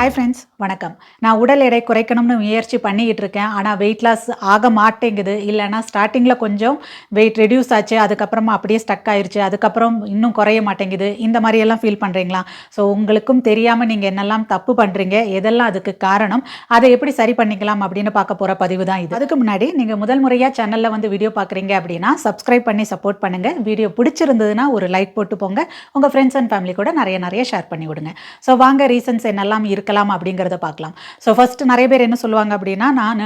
Hi friends வணக்கம். நான் உடல் எடை குறைக்கணும்னு முயற்சி பண்ணிக்கிட்டு இருக்கேன். ஆனால் வெயிட் லாஸ் ஆக மாட்டேங்குது. இல்லைன்னா ஸ்டார்டிங்கில் கொஞ்சம் வெயிட் ரெடியூஸ் ஆச்சு. அதுக்கப்புறமா அப்படியே ஸ்டக் ஆயிடுச்சு அதுக்கப்புறம் இன்னும் குறைய மாட்டேங்குது. இந்த மாதிரியெல்லாம் ஃபீல் பண்ணுறீங்களா ஸோ உங்களுக்கும் தெரியாமல் நீங்கள் என்னெல்லாம் தப்பு பண்ணுறீங்க எதெல்லாம் அதுக்கு காரணம்? அதை எப்படி சரி பண்ணிக்கலாம் அப்படின்னு பார்க்க போகிற பதிவு தான் இது. அதுக்கு முன்னாடி நீங்கள் முதல் முறையாக சேனலில் வந்து வீடியோ பார்க்குறீங்க அப்படின்னா சப்ஸ்கிரைப் பண்ணி சப்போர்ட் பண்ணுங்கள் வீடியோ பிடிச்சிருந்ததுன்னா ஒரு லைக் போட்டு போங்க. உங்கள் ஃப்ரெண்ட்ஸ் அண்ட் ஃபேமிலி கூட நிறைய நிறைய ஷேர் பண்ணி விடுங்க. ஸோ வாங்க ரீசன்ஸ் என்னெல்லாம் இருக்கலாம் அப்படிங்கிறத பார்க்கலாம். ஸோ ஃபஸ்ட்டு நிறைய பேர் என்ன சொல்லுவாங்க அப்படின்னா நான்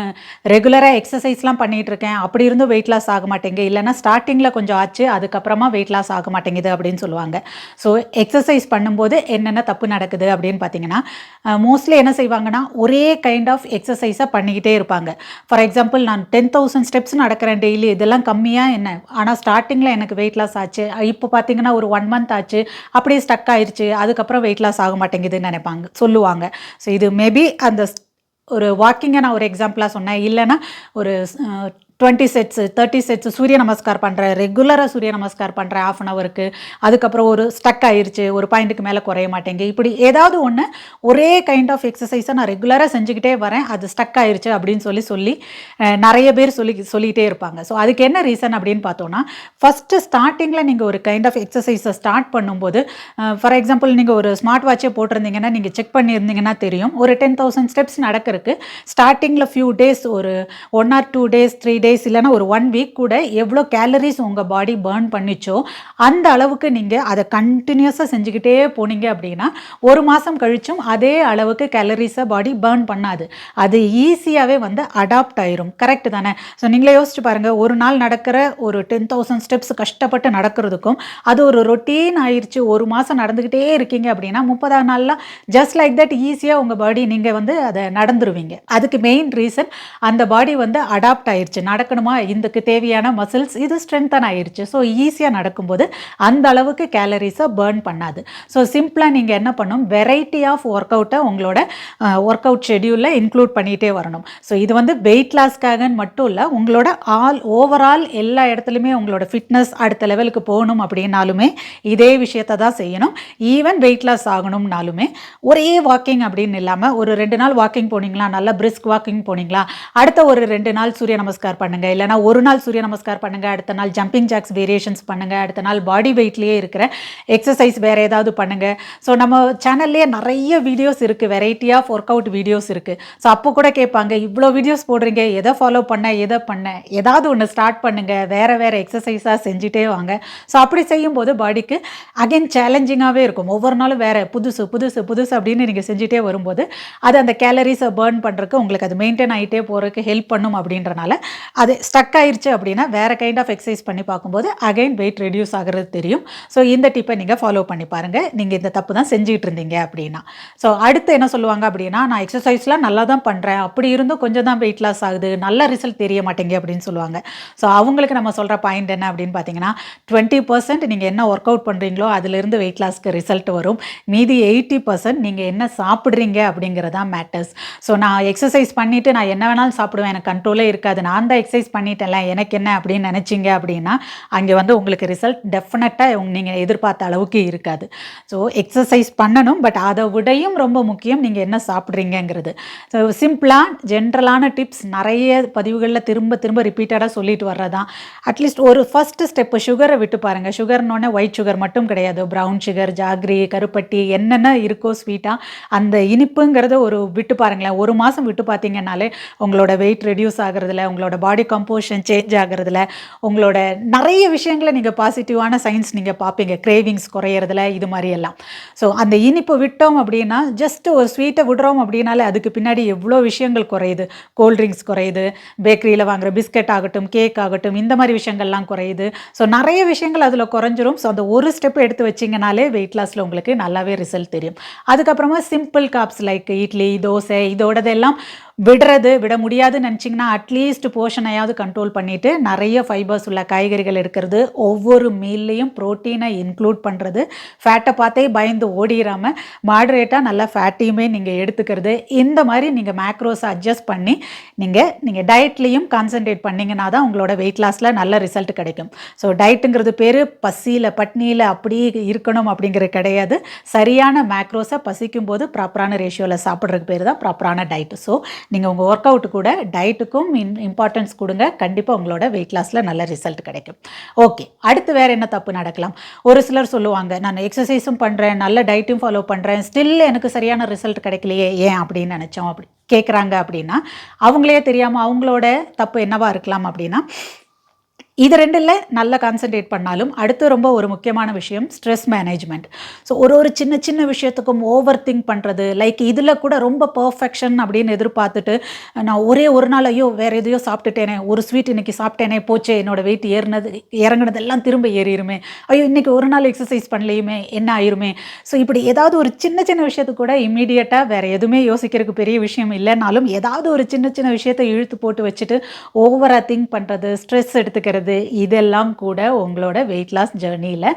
ரெகுலராக எக்ஸசைஸ்லாம் பண்ணிகிட்டு இருக்கேன். அப்படி இருந்தும் வெயிட் லாஸ் ஆக மாட்டேங்க. இல்லைன்னா ஸ்டார்டிங்கில் கொஞ்சம் ஆச்சு அதுக்கப்புறமா வெயிட் லாஸ் ஆக மாட்டேங்குது அப்படின்னு சொல்லுவாங்க. ஸோ எக்ஸசைஸ் பண்ணும்போது என்னென்ன தப்பு நடக்குது அப்படின்னு பார்த்தீங்கன்னா மோஸ்ட்லி என்ன செய்வாங்கன்னா ஒரே கைண்ட் ஆஃப் எக்ஸசைஸை பண்ணிக்கிட்டே இருப்பாங்க. ஃபார் எக்ஸாம்பிள் நான் டென் தௌசண்ட் ஸ்டெப்ஸ் நடக்கிறேன் டெய்லி இதெல்லாம் கம்மியாக என்ன? ஆனால் ஸ்டார்டிங்கில் எனக்கு வெயிட் லாஸ் ஆச்சு. இப்போ பார்த்தீங்கன்னா ஒரு ஒன் மந்த் ஆச்சு. அப்படியே ஸ்டக் ஆயிடுச்சு அதுக்கப்புறம் வெயிட் லாஸ் ஆக மாட்டேங்குதுன்னு நினைப்பாங்க சொல்லுவாங்க. ஸோ இது மேபி அந்த ஒரு வாக்கிங்கை நான் ஒரு எக்ஸாம்பிளாக சொன்னேன். இல்லைன்னா ஒரு டுவெண்ட்டி செட்ஸ் தேர்ட்டி செட்ஸ் சூரிய நமஸ்கார் பண்ணுறேன் ரெகுலராக சூரிய நமஸ்கார் பண்ணுறேன் ஆஃப் அன் ஹவருக்கு அதுக்கப்புறம் ஒரு ஸ்டக் ஆயிடுச்சு ஒரு பாயிண்ட்டுக்கு மேலே குறைய மாட்டேங்க. இப்படி ஏதாவது ஒன்று ஒரே கைண்ட் ஆஃப் எக்ஸசைஸை நான் ரெகுலராக செஞ்சுக்கிட்டே வரேன் அது ஸ்டக் ஆயிடுச்சு அப்படின்னு சொல்லி சொல்லி நிறைய பேர் சொல்லி சொல்லிகிட்டே இருப்பாங்க. ஸோ அதுக்கு என்ன ரீசன் அப்படின்னு பார்த்தோன்னா ஃபஸ்ட்டு ஸ்டார்டிங்கில் நீங்கள் ஒரு கைண்ட் ஆஃப் எக்ஸசைஸை ஸ்டார்ட் பண்ணும்போது ஃபார் எக்ஸாம்பிள் நீங்கள் ஒரு ஸ்மார்ட் வாட்சே போட்டிருந்தீங்கன்னா நீங்கள் செக் பண்ணியிருந்தீங்கன்னா தெரியும். ஒரு டென் தௌசண்ட் ஸ்டெப்ஸ் நடக்கிறதுக்கு ஸ்டார்டிங்கில் ஃபியூ டேஸ் ஒரு one or two days three days இல்லைன்னா ஒரு ஒன் வீக் கூட எவ்வளோ கேலரிஸ் உங்கள் பாடி பேர்ன் பண்ணிச்சோ அந்த அளவுக்கு நீங்கள் அதை கண்டினியூஸாக செஞ்சுக்கிட்டே போனீங்க அப்படின்னா ஒரு மாதம் கழிச்சும் அதே அளவுக்கு கேலரிஸை பாடி பேர்ன் பண்ணாது. அது ஈஸியாகவே வந்து அடாப்ட் ஆயிரும். கரெக்ட் தானே? ஸோ நீங்களே யோசிச்சு பாருங்கள் ஒரு நாள் நடக்கிற ஒரு டென் தௌசண்ட் ஸ்டெப்ஸ் கஷ்டப்பட்டு நடக்கிறதுக்கும் அது ஒரு ரொட்டீன் ஆயிடுச்சு ஒரு மாதம் நடந்துக்கிட்டே இருக்கீங்க அப்படின்னா முப்பதாம் நாளில் ஜஸ்ட் லைக் தட் ஈஸியாக உங்கள் பாடி நீங்கள் வந்து அதை நடந்துருவீங்க. அதுக்கு மெயின் ரீசன் அந்த பாடி வந்து அடாப்ட் ஆயிடுச்சு நடக்கணுமா? இதுக்கு தேவையான மசில்ஸ் இது ஸ்ட்ரென்தன் ஆயிடுச்சு ஸோ ஈஸியாக நடக்கும்போது அந்த அளவுக்கு கேலரிஸை பேர்ன் பண்ணாது. ஸோ சிம்பிளாக நீங்கள் என்ன பண்ணும்? வெரைட்டி ஆஃப் ஒர்க் அவுட்டை உங்களோட ஒர்க் அவுட் ஷெடியூலில் இன்க்ளூட் பண்ணிகிட்டே வரணும். ஸோ இது வந்து வெயிட் லாஸ்க்காகன்னு மட்டும் இல்லை உங்களோட ஆல் ஓவரால் எல்லா இடத்துலையுமே உங்களோட ஃபிட்னஸ் அடுத்த லெவலுக்கு போகணும் அப்படின்னாலுமே இதே விஷயத்தை தான் செய்யணும். ஈவன் வெயிட் லாஸ் ஆகணும்னாலுமே ஒரே வாக்கிங் அப்படின்னு இல்லாமல் ஒரு ரெண்டு நாள் வாக்கிங் போனீங்களா? நல்லா பிரிஸ்க் வாக்கிங் போனீங்களா? அடுத்த ஒரு ரெண்டு நாள் சூரிய நமஸ்கார் பண்ணுங்க. இல்லைனா ஒரு நாள் சூரிய நமஸ்கார் பண்ணுங்கள் அடுத்த நாள் ஜம்பிங் ஜாக்ஸ் வேரியேஷன்ஸ் பண்ணுங்க அடுத்த நாள் பாடி வெயிட்லேயே இருக்கிற எக்ஸசைஸ் வேறு ஏதாவது பண்ணுங்கள் ஸோ நம்ம சேனல்லேயே நிறைய வீடியோஸ் இருக்குது variety of work out videos இருக்குது ஸோ அப்போ கூட கேட்பாங்க இவ்வளோ வீடியோஸ் போடுறீங்க எதை ஃபாலோ பண்ண எதை பண்ண? ஏதாவது ஒன்று ஸ்டார்ட் பண்ணுங்கள் வேறு வேறு எக்ஸசைஸாக செஞ்சுட்டே வாங்க. ஸோ அப்படி செய்யும்போது பாடிக்கு அகைன் சேலஞ்சிங்காகவே இருக்கும். ஒவ்வொரு நாளும் வேறு புதுசு புதுசு புதுசு அப்படின்னு நீங்கள் செஞ்சுட்டே வரும்போது அது அந்த கேலரிஸை பேர்ன் பண்ணுறதுக்கு உங்களுக்கு அது மெயின்டைன் ஆகிட்டே போகிறதுக்கு ஹெல்ப் பண்ணும் அப்படின்றனால அது ஸ்டக் ஆயிடுச்சு அப்படின்னா வேற கைண்ட் ஆஃப் எக்ஸசைஸ் பண்ணி பார்க்கும்போது அகைன் வெயிட் ரெடியூஸ் ஆகிறது தெரியும். ஸோ இந்த டிப்பை நீங்கள் ஃபாலோ பண்ணி பாருங்கள் நீங்கள் இந்த தப்பு தான் செஞ்சுட்டு இருந்தீங்க அப்படின்னா. ஸோ அடுத்து என்ன சொல்லுவாங்க அப்படின்னா நான் எக்ஸசைஸ்லாம் நல்லா தான் பண்ணுறேன் அப்படி இருந்தும் கொஞ்சம் தான் வெயிட் லாஸ் ஆகுது. நல்ல ரிசல்ட் தெரிய மாட்டேங்க அப்படின்னு சொல்லுவாங்க. ஸோ அவங்களுக்கு நம்ம சொல்கிற பாயிண்ட் என்ன அப்படின்னு பார்த்தீங்கன்னா டுவெண்ட்டி பர்சன்ட் நீங்கள் என்ன ஒர்க் அவுட் பண்ணுறீங்களோ அதுலேருந்து வெயிட் லாஸ்க்கு ரிசல்ட் வரும். மீதி எயிட்டி பர்சன்ட் நீங்கள் என்ன சாப்பிட்றீங்க அப்படிங்கிறதான் மேட்டர்ஸ் ஸோ நான் எக்ஸசைஸ் பண்ணிவிட்டு நான் என்ன வேணாலும் சாப்பிடுவேன். எனக்கு கண்ட்ரோலே இருக்காது. நான் தான் எக்ஸசைஸ் பண்ணிட்டேன்ல எனக்கு என்ன அப்படின்னு நினச்சிங்க அப்படின்னா அங்கே வந்து உங்களுக்கு ரிசல்ட் டெஃபினட்டாக நீங்கள் எதிர்பார்த்த அளவுக்கு இருக்காது. ஸோ எக்ஸசைஸ் பண்ணணும் பட் அதை விடையும் ரொம்ப முக்கியம் நீங்கள் என்ன சாப்பிட்றீங்கங்கிறது. ஸோ சிம்பிளாக ஜென்ரலான டிப்ஸ் நிறைய பதிவுகளில் திரும்ப திரும்ப ரிப்பீட்டடாக சொல்லிட்டு வர்றதான் அட்லீஸ்ட் ஒரு ஃபஸ்ட்டு ஸ்டெப்பு சுகரை விட்டு பாருங்கள் சுகர்னோடனே ஒயிட் சுகர் மட்டும் கிடையாது. ப்ரௌன் சுகர் ஜாக்ரி கருப்பட்டி என்னென்ன இருக்கோ ஸ்வீட்டாக அந்த இனிப்புங்கிறத ஒரு விட்டு பாருங்களேன். ஒரு மாதம் விட்டு பார்த்தீங்கன்னாலே உங்களோட வெயிட் ரெடியூஸ் ஆகுறதுல உங்களோட பாடி கம்போஷன் சேஞ்ச் ஆகுறதுல உங்களோட நிறைய விஷயங்களை நீங்கள் பாசிட்டிவான சயின்ஸ் நீங்கள் பார்ப்பீங்க. கிரேவிங்ஸ் குறையிறதுல இது மாதிரி எல்லாம். ஸோ அந்த இனிப்பு விட்டோம் அப்படின்னா ஜஸ்ட் ஒரு ஸ்வீட்டை விடுறோம் அப்படின்னாலே அதுக்கு பின்னாடி எவ்வளோ விஷயங்கள் குறையுது. கோல்ட்ரிங்க்ஸ் குறையுது. பேக்கரியில் வாங்குற பிஸ்கட் ஆகட்டும் கேக் ஆகட்டும் இந்த மாதிரி விஷயங்கள்லாம் குறையுது. ஸோ நிறைய விஷயங்கள் அதில் குறைஞ்சிரும். ஸோ அந்த ஒரு ஸ்டெப் எடுத்து வச்சிங்கனாலே வெயிட் லாஸில் உங்களுக்கு நல்லாவே ரிசல்ட் தெரியும். அதுக்கப்புறமா simple carbs like idli dosa இதோடதெல்லாம் விடுறது விட முடியாதுன்னு நினச்சிங்கன்னா அட்லீஸ்ட் போர்ஷனையாவது கண்ட்ரோல் பண்ணிவிட்டு நிறைய ஃபைபர்ஸ் உள்ள காய்கறிகள் எடுக்கிறது ஒவ்வொரு மீல்லையும் ப்ரோட்டீனை இன்க்ளூட் பண்ணுறது ஃபேட்டை பார்த்தே பயந்து ஓடிடாமல் மாடரேட்டாக நல்லா ஃபேட்டையுமே நீங்கள் எடுத்துக்கிறது. இந்த மாதிரி நீங்கள் மேக்ரோஸை அட்ஜஸ்ட் பண்ணி நீங்கள் நீங்கள் டயட்லேயும் கான்சென்ட்ரேட் பண்ணிங்கன்னா தான் உங்களோட வெயிட் லாஸில் நல்ல ரிசல்ட் கிடைக்கும். ஸோ டயட்டுங்கிறது பேர் பசியில் பட்னியில் அப்படி இருக்கணும் அப்படிங்கிறது கிடையாது. சரியான மேக்ரோஸை பசிக்கும் போது ப்ராப்பரான ரேஷியோவில் சாப்பிட்றதுக்கு பேர் தான் ப்ராப்பரான டயட்டு ஸோ நீங்கள் உங்கள் ஒர்க் அவுட் கூட டயட்டுக்கும் இன் இம்பார்ட்டன்ஸ் கொடுங்க. கண்டிப்பாக உங்களோட வெயிட் லாஸில் நல்ல ரிசல்ட் கிடைக்கும். ஓகே அடுத்து வேறு என்ன தப்பு நடக்கலாம்? ஒரு சிலர் சொல்லுவாங்க நான் எக்ஸசைஸும் பண்ணுறேன் நல்ல டயட்டும் ஃபாலோ பண்ணுறேன் ஸ்டில் எனக்கு சரியான ரிசல்ட் கிடைக்கலையே ஏன்? அப்படின்னு நினச்சோம். அப்படி கேட்குறாங்க அப்படின்னா அவங்களே தெரியாமல் அவங்களோட தப்பு என்னவாக இருக்கலாம் அப்படின்னா இது ரெண்டில் நல்லா கான்சென்ட்ரேட் பண்ணாலும் அடுத்து ரொம்ப ஒரு முக்கியமான விஷயம் ஸ்ட்ரெஸ் மேனேஜ்மெண்ட் ஸோ ஒரு ஒரு சின்ன சின்ன விஷயத்துக்கும் ஓவர் திங்க் பண்ணுறது லைக் இதில் கூட ரொம்ப பர்ஃபெக்ஷன் அப்படின்னு எதிர்பார்த்துட்டு நான் ஒரே ஒரு நாள் ஐயோ வேறு எதையோ சாப்பிட்டுட்டேனே ஒரு ஸ்வீட் இன்றைக்கி சாப்பிட்டேனே போச்சே என்னோடய வெயிட் ஏறினது இறங்குனதெல்லாம் திரும்ப ஏறிடுமே ஐயோ இன்றைக்கி ஒரு நாள் எக்ஸசைஸ் பண்ணலையுமே என்ன ஆயிருமே. ஸோ இப்படி ஏதாவது ஒரு சின்ன சின்ன விஷயத்துக்கு கூட இம்மீடியட்டாக வேறு எதுவுமே யோசிக்கிறதுக்கு பெரிய விஷயம் இல்லைனாலும் ஏதாவது ஒரு சின்ன சின்ன விஷயத்தை இழுத்து போட்டு வச்சுட்டு ஓவராக திங்க் பண்ணுறது ஸ்ட்ரெஸ் எடுத்துக்கிறது இதெல்லாம் கூட உங்களோட வெயிட் லாஸ் ஜேர்னியில்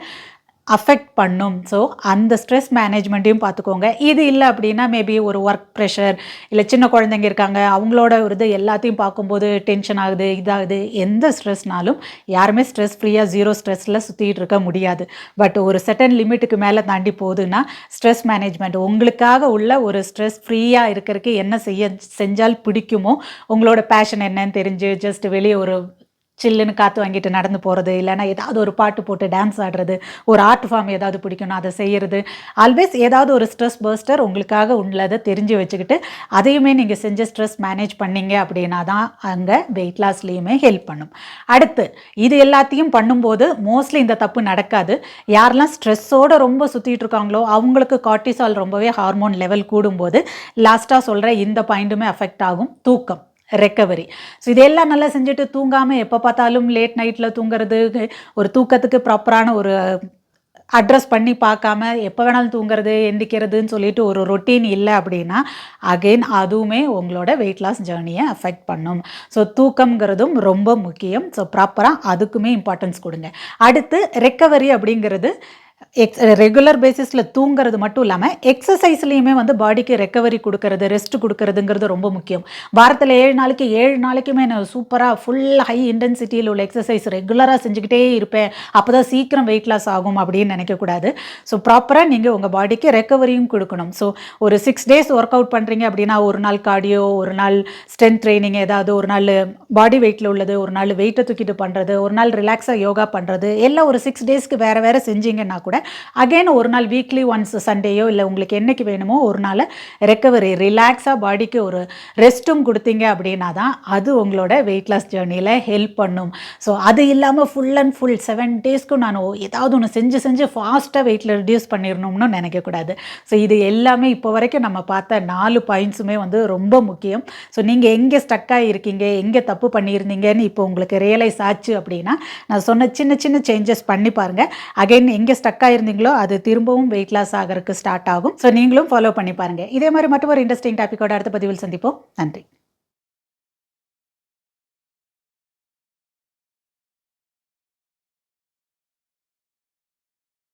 அஃபெக்ட் பண்ணும். ஸோ அந்த ஸ்ட்ரெஸ் மேனேஜ்மெண்ட்டையும் பார்த்துக்கோங்க. இது இல்லை அப்படின்னா மேபி ஒரு ஒர்க் ப்ரெஷர் இல்லை சின்ன குழந்தைங்க இருக்காங்க. அவங்களோட ஒரு இது எல்லாத்தையும் பார்க்கும்போது டென்ஷன் ஆகுது இதாகுது. எந்த ஸ்ட்ரெஸ்னாலும் யாருமே ஸ்ட்ரெஸ் ஃப்ரீயாக ஜீரோ ஸ்ட்ரெஸ்ஸில் சுற்றிட்டு இருக்க முடியாது. பட் ஒரு செட்டன் லிமிட்டுக்கு மேலே தாண்டி போகுதுன்னா ஸ்ட்ரெஸ் மேனேஜ்மெண்ட் உங்களுக்காக உள்ள ஒரு ஸ்ட்ரெஸ் ஃப்ரீயாக இருக்கிறதுக்கு என்ன செய்ய செஞ்சால் பிடிக்குமோ உங்களோட பேஷன் என்னன்னு தெரிஞ்சு ஜஸ்ட் வெளியே ஒரு சில்லுன்னு காற்று வாங்கிட்டு நடந்து போகிறது இல்லைன்னா ஏதாவது ஒரு பாட்டு போட்டு டான்ஸ் ஆடுறது ஒரு ஆர்ட் ஃபார்ம் ஏதாவது பிடிக்கணும் அதை செய்கிறது ஆல்வேஸ் ஏதாவது ஒரு ஸ்ட்ரெஸ் பர்ஸ்டர் உங்களுக்காக உள்ளதை தெரிஞ்சு வச்சுக்கிட்டு அதையுமே நீங்கள் செஞ்ச ஸ்ட்ரெஸ் மேனேஜ் பண்ணீங்க அப்படின்னா தான் அங்கே வெயிட் லாஸ்லேயுமே ஹெல்ப் பண்ணும். அடுத்து இது எல்லாத்தையும் பண்ணும்போது மோஸ்ட்லி இந்த தப்பு நடக்காது. யாரெல்லாம் ஸ்ட்ரெஸ்ஸோடு ரொம்ப சுற்றிட்டு இருக்காங்களோ அவங்களுக்கு கார்டிசால் ரொம்பவே ஹார்மோன் லெவல் கூடும்போது லாஸ்ட்டாக சொல்கிற இந்த பாயிண்ட்டுமே அஃபெக்ட் ஆகும். தூக்கம். ரெக்கவரி ஸோ இதெல்லாம் நல்லா செஞ்சுட்டு தூங்காமல் எப்போ பார்த்தாலும் லேட் நைட்டில் தூங்குறது ஒரு தூக்கத்துக்கு ப்ராப்பரான ஒரு அட்ரஸ் பண்ணி பார்க்காம எப்போ வேணாலும் தூங்குறது எந்திக்கிறதுன்னு சொல்லிட்டு ஒரு ரொட்டீன் இல்லை அப்படின்னா அகெயின் அதுவுமே உங்களோட வெயிட் லாஸ் ஜேர்னியை அஃபெக்ட் பண்ணும். ஸோ தூக்கம்ங்கிறதும் ரொம்ப முக்கியம். ஸோ ப்ராப்பராக அதுக்குமே இம்பார்ட்டன்ஸ் கொடுங்க. அடுத்து ரெக்கவரி அப்படிங்கிறது எக்ஸ் ரெகுலர் பேசிஸில் தூங்குறது மட்டும் இல்லாமல் எக்ஸசைஸ்லேயுமே வந்து பாடிக்கு ரெக்கவரி கொடுக்கறது ரெஸ்ட் கொடுக்கறதுங்கிறது ரொம்ப முக்கியம். வாரத்தில் ஏழு நாளைக்கு ஏழு நாளைக்குமே நான் சூப்பராக ஃபுல் ஹை இன்டென்சிட்டியில் உள்ள எக்ஸசைஸ் ரெகுலராக செஞ்சுக்கிட்டே இருப்பேன். அப்போ தான் சீக்கிரம் வெயிட் லாஸ் ஆகும் அப்படின்னு நினைக்கக்கூடாது ஸோ ப்ராப்பராக நீங்கள் உங்கள் பாடிக்கு ரெக்கவரியும் கொடுக்கணும். ஸோ ஒரு சிக்ஸ் டேஸ் ஒர்க் அவுட் பண்ணுறீங்க அப்படின்னா ஒரு நாள் கார்டியோ ஒரு நாள் ஸ்ட்ரென்த் ட்ரைனிங் ஏதாவது ஒரு நாள் பாடி வெயிட்டில் உள்ளது ஒரு நாள் வெயிட்டை தூக்கிட்டு பண்ணுறது ஒரு நாள் ரிலாக்ஸாக யோகா பண்ணுறது எல்லாம் ஒரு சிக்ஸ் டேஸ்க்கு வேறு வேறு செஞ்சீங்கன்னா கூட அகைன் ஒரு நாள் வீக்லி ஒன்ஸ் சண்டேயோ இல்லை உங்களுக்கு என்னைக்கு வேணுமோ ஒரு நாள் ரெக்கவரி ரிலாக்ஸாக பாடிக்கு ஒரு ரெஸ்ட்டும் கொடுத்தீங்க அப்படின்னா தான் அது உங்களோட வெயிட் லாஸ் ஜேர்னியில் ஹெல்ப் பண்ணும். ஸோ அது இல்லாமல் ஃபுல் அண்ட் ஃபுல் செவன் டேஸ்க்கும் நான் ஏதாவது ஒன்று செஞ்சு செஞ்சு ஃபாஸ்ட்டாக வெயிட்டில் ரிடியூஸ் பண்ணிடணும்னு நினைக்கக்கூடாது. ஸோ இது எல்லாமே இப்போ வரைக்கும் நம்ம பார்த்த நாலு பாயிண்ட்ஸுமே வந்து ரொம்ப முக்கியம். ஸோ நீங்கள் எங்கே ஸ்டக்காக இருக்கீங்க எங்கே தப்பு பண்ணியிருந்தீங்கன்னு இப்போ உங்களுக்கு ரியலைஸ் ஆச்சு அப்படின்னா நான் சொன்ன சின்ன சின்ன சேஞ்சஸ் பண்ணி பாருங்கள் அகைன் எங்கே ஸ்டக்காக இருந்தீங்களோ அது திரும்பவும் வெயிட் லாஸ் ஆகிறதுக்கு ஸ்டார்ட் ஆகும். ஸோ நீங்களும் ஃபாலோ பண்ணி பாருங்கள் இதே மாதிரி மட்டும் ஒரு இன்ட்ரெஸ்டிங் டாப்பிக்கோட அடுத்த பதிவில் சந்திப்போம். நன்றி.